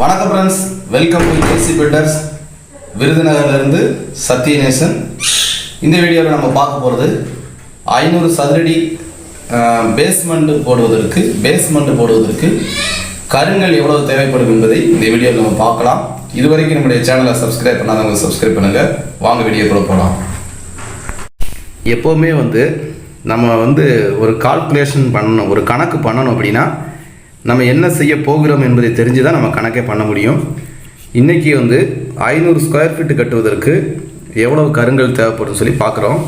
வணக்கம் friends welcome to KC builders விருதுநகர்லேருந்து Sathyanesan. இந்த வீடியோவில் நம்ம பார்க்க போகிறது ஐநூறு சதுரடி பேஸ்மெண்ட் போடுவதற்கு பேஸ்மெண்ட் போடுவதற்கு கருங்கள் எவ்வளவு தேவைப்படும் என்பதை இந்த வீடியோவில் நம்ம பார்க்கலாம். இதுவரைக்கும் நம்முடைய சேனலை சப்ஸ்கிரைப் பண்ணாதவங்க சப்ஸ்கிரைப் பண்ணுங்கள் வாங்க வீடியோக்குள்ள போகலாம் எப்போவுமே வந்து நம்ம வந்து ஒரு கால்குலேஷன் பண்ணணும் ஒரு கணக்கு பண்ணணும் அப்படின்னா நம்ம என்ன செய்ய போகிறோம் என்பதை தெரிஞ்சு தான் நம்ம கணக்கே பண்ண முடியும். இன்றைக்கி வந்து ஐநூறு ஸ்கொயர் ஃபீட்டு கட்டுவதற்கு எவ்வளவு கருங்கல் தேவைப்படும் சொல்லி பார்க்குறோம்.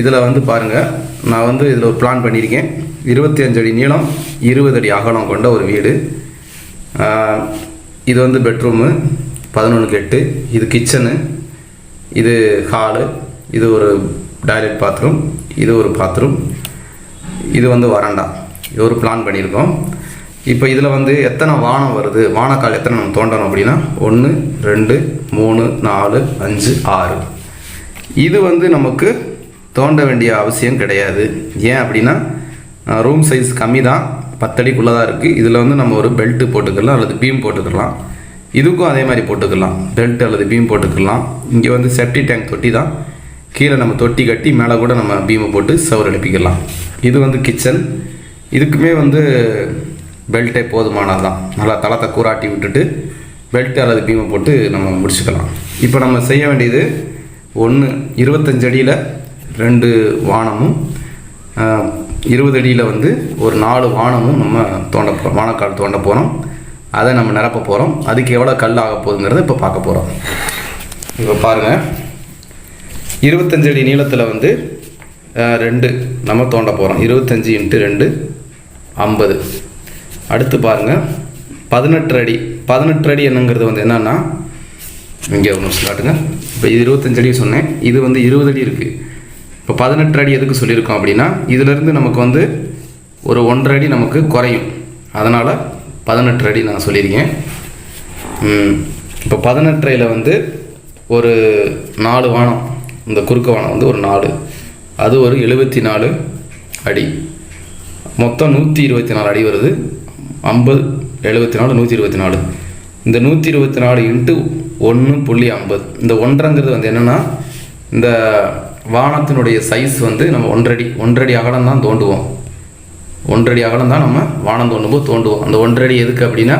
இதில் வந்து பாருங்கள் நான் வந்து இதில் ஒரு பிளான் பண்ணியிருக்கேன். இருபத்தி அஞ்சு அடி நீளம் இருபது அடி அகலம் கொண்ட ஒரு வீடு. இது வந்து பெட்ரூமு பதினொன்றுக்கு எட்டு இது கிச்சனு இது ஹாலு இது ஒரு டாய்லெட் பாத்ரூம் இது ஒரு பாத்ரூம் இது வந்து வராண்டா இது ஒரு பிளான் பண்ணியிருக்கோம். இப்போ இதில் வந்து எத்தனை வானம் வருது? வானக்கால் எத்தனை நம்ம தோண்டணும் அப்படின்னா? ஒன்று ரெண்டு மூணு நாலு அஞ்சு ஆறு. இது வந்து நமக்கு தோண்ட வேண்டிய அவசியம் கிடையாது. ஏன் அப்படின்னா ரூம் சைஸ் கம்மி தான். பத்தடிக்குள்ளே தான் இருக்குது இதில் வந்து நம்ம ஒரு பெல்ட்டு போட்டுக்கலாம் அல்லது பீம் போட்டுக்கலாம். இதுக்கும் அதே மாதிரி போட்டுக்கலாம். பெல்ட் அல்லது பீம் போட்டுக்கலாம். இங்கே வந்து செப்டி டேங்க் தொட்டி தான். கீழே நம்ம தொட்டி கட்டி மேலே கூட நம்ம பீமை போட்டு சவர் அடிப்பிக்கலாம். இது வந்து கிச்சன் இதுக்குமே வந்து பெல்ட்டே போதுமானது தான் நல்லா தளத்தை கூராட்டி விட்டுட்டு பெல்ட் அல்லது பீமை போட்டு நம்ம முடிச்சுக்கலாம். இப்போ நம்ம செய்ய வேண்டியது ஒன்று இருபத்தஞ்சு அடியில் ரெண்டு வானமும் இருபது அடியில் வந்து ஒரு நாலு வானமும் நம்ம தோண்ட போகிறோம் வானக்கால் தோண்ட போகிறோம் அதை நம்ம நிரப்ப போகிறோம் அதுக்கு எவ்வளோ கல் ஆக போகுதுங்கிறத இப்போ பார்க்க போகிறோம் இப்போ பாருங்கள் இருபத்தஞ்சு அடி நீளத்தில் வந்து ரெண்டு நம்ம தோண்ட போகிறோம் இருபத்தஞ்சி இன்ட்டு ரெண்டு ஐம்பது. அடுத்து பாருங்கள் பதினெட்டு அடி. பதினெட்டு அடி என்னங்கிறது வந்து என்னன்னா இங்கே ஒரு நிமிஷம் காட்டுங்க. இப்போ இது இருபத்தஞ்சு அடி சொன்னேன். இது வந்து இருபது அடி இருக்குது இப்போ பதினெட்டு அடி எதுக்கு சொல்லியிருக்கோம் அப்படின்னா இதிலேருந்து நமக்கு வந்து ஒரு ஒன்றரை அடி நமக்கு குறையும். அதனால் பதினெட்டு அடி நான் சொல்லியிருக்கேன். இப்போ பதினெட்டரையில் வந்து ஒரு நாலு வானம். இந்த குறுக்கு வானம் வந்து ஒரு நாலு. அது ஒரு எழுபத்தி நாலு அடி. மொத்தம் நூற்றி இருபத்தி நாலு அடி வருது. ஐம்பது எழுபத்தி நாலு நூற்றி இருபத்தி நாலு இந்த நூற்றி இருபத்தி நாலு இன்ட்டு ஒன்று புள்ளி ஐம்பது. இந்த ஒன்றரைங்கிறது வந்து என்னென்னா இந்த வானத்தினுடைய சைஸ் வந்து நம்ம ஒன்றடி ஒன்றடி அகலம் தான் தோண்டுவோம். ஒன்றடி அகலம் தான் நம்ம வானம் தோண்டும்போது தோண்டுவோம். அந்த ஒன்றடி எதுக்கு அப்படின்னா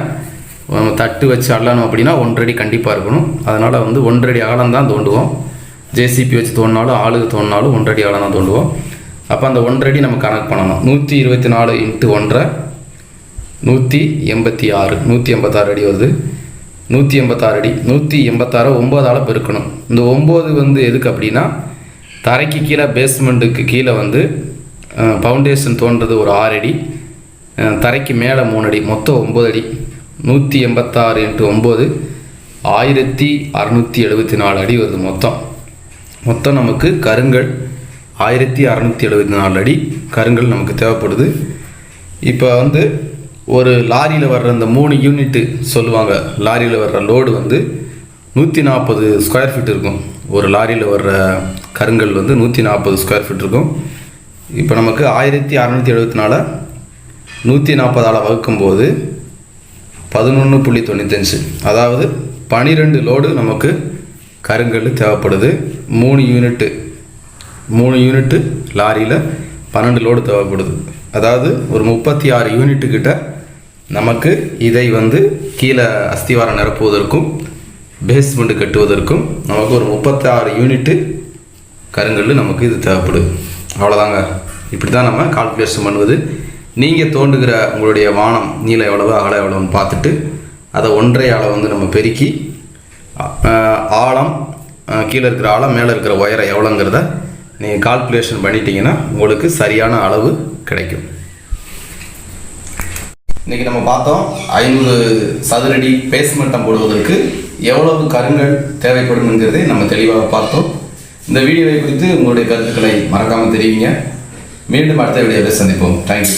நம்ம தட்டு வச்சு அள்ளணும் அப்படின்னா ஒன்றடி கண்டிப்பாக இருக்கணும். அதனால் வந்து ஒன்றடி அகலம் தான் தோண்டுவோம். ஜேசிபி வச்சு தோண்டினாலும் ஆளுக்கு தோண்டினாலும் ஒன்றடி அகலம் தான் தோண்டுவோம். அப்போ அந்த ஒன்றடி நம்ம கணக்கு பண்ணணும். நூற்றி இருபத்தி நாலு இன்ட்டு ஒன்றரை நூற்றி எண்பத்தி ஆறு நூற்றி எண்பத்தாறு அடி வருது. நூற்றி எண்பத்தாறு அடி நூற்றி எண்பத்தாறு ஒம்போதால் பெருக்கணும். இந்த ஒம்பது வந்து எதுக்கு அப்படின்னா தரைக்கு கீழே பேஸ்மெண்ட்டுக்கு கீழே வந்து ஃபவுண்டேஷன் தோன்றது ஒரு ஆறு அடி தரைக்கு மேலே மூணு அடி மொத்தம் ஒம்பது அடி. நூற்றி எண்பத்தாறு இன்ட்டு ஒம்பது ஆயிரத்தி அறநூற்றி எழுபத்தி நாலு அடி வருது மொத்தம். மொத்தம் நமக்கு கருங்கல் ஆயிரத்தி அறநூற்றி எழுபத்தி நாலு அடி கருங்கல் நமக்கு தேவைப்படுது. இப்போ வந்து ஒரு லாரியில் வர்ற அந்த மூணு யூனிட்டு சொல்லுவாங்க. லாரியில் வர்ற லோடு வந்து நூற்றி நாற்பது ஸ்கொயர் ஃபீட் இருக்கும். ஒரு லாரியில் வர்ற கருங்கல் வந்து நூற்றி நாற்பது ஸ்கொயர் ஃபீட் இருக்கும். இப்போ நமக்கு ஆயிரத்தி அறநூற்றி எழுபத்தி நாலு நூற்றி நாற்பதால் வகுக்கும்போது பதினொன்று புள்ளி தொண்ணூத்தஞ்சு. அதாவது பனிரெண்டு லோடு நமக்கு கருங்கல் தேவைப்படுது. மூணு யூனிட்டு மூணு யூனிட்டு லாரியில் பன்னெண்டு லோடு தேவைப்படுது. அதாவது ஒரு முப்பத்தி ஆறு யூனிட்டு கிட்ட நமக்கு இதை வந்து கீழே அஸ்திவாரம் நிரப்புவதற்கும் பேஸ்மெண்ட் கட்டுவதற்கும் நமக்கு ஒரு முப்பத்தாறு யூனிட்டு கருங்கல் நமக்கு இது தேவைப்படுது அவ்வளோதாங்க இப்படி தான் நம்ம கால்குலேஷன் பண்ணுவது. நீங்கள் தோண்டுகிற உங்களுடைய வானம் நீளம் எவ்வளவு அகலம் எவ்வளோன்னு பார்த்துட்டு அதை ஒன்றை அளவு வந்து நம்ம பெருக்கி ஆழம் கீழே இருக்கிற ஆழம் மேலே இருக்கிற உயரம் எவ்வளோங்கிறத நீங்கள் கால்குலேஷன் பண்ணிட்டீங்கன்னா உங்களுக்கு சரியான அளவு கிடைக்கும். இன்றைக்கி நம்ம பார்த்தோம் ஐநூறு சதுரடி பேஸ்மெண்டம் போடுவதற்கு எவ்வளவு கருங்கள் தேவைப்படும் என்கிறதை நம்ம தெளிவாக பார்த்தோம். இந்த வீடியோவை குறித்து உங்களுடைய கருத்துக்களை மறக்காமல் தெரிவிங்க. மீண்டும் அடுத்த வீடியோவில் சந்திப்போம். தேங்க்யூ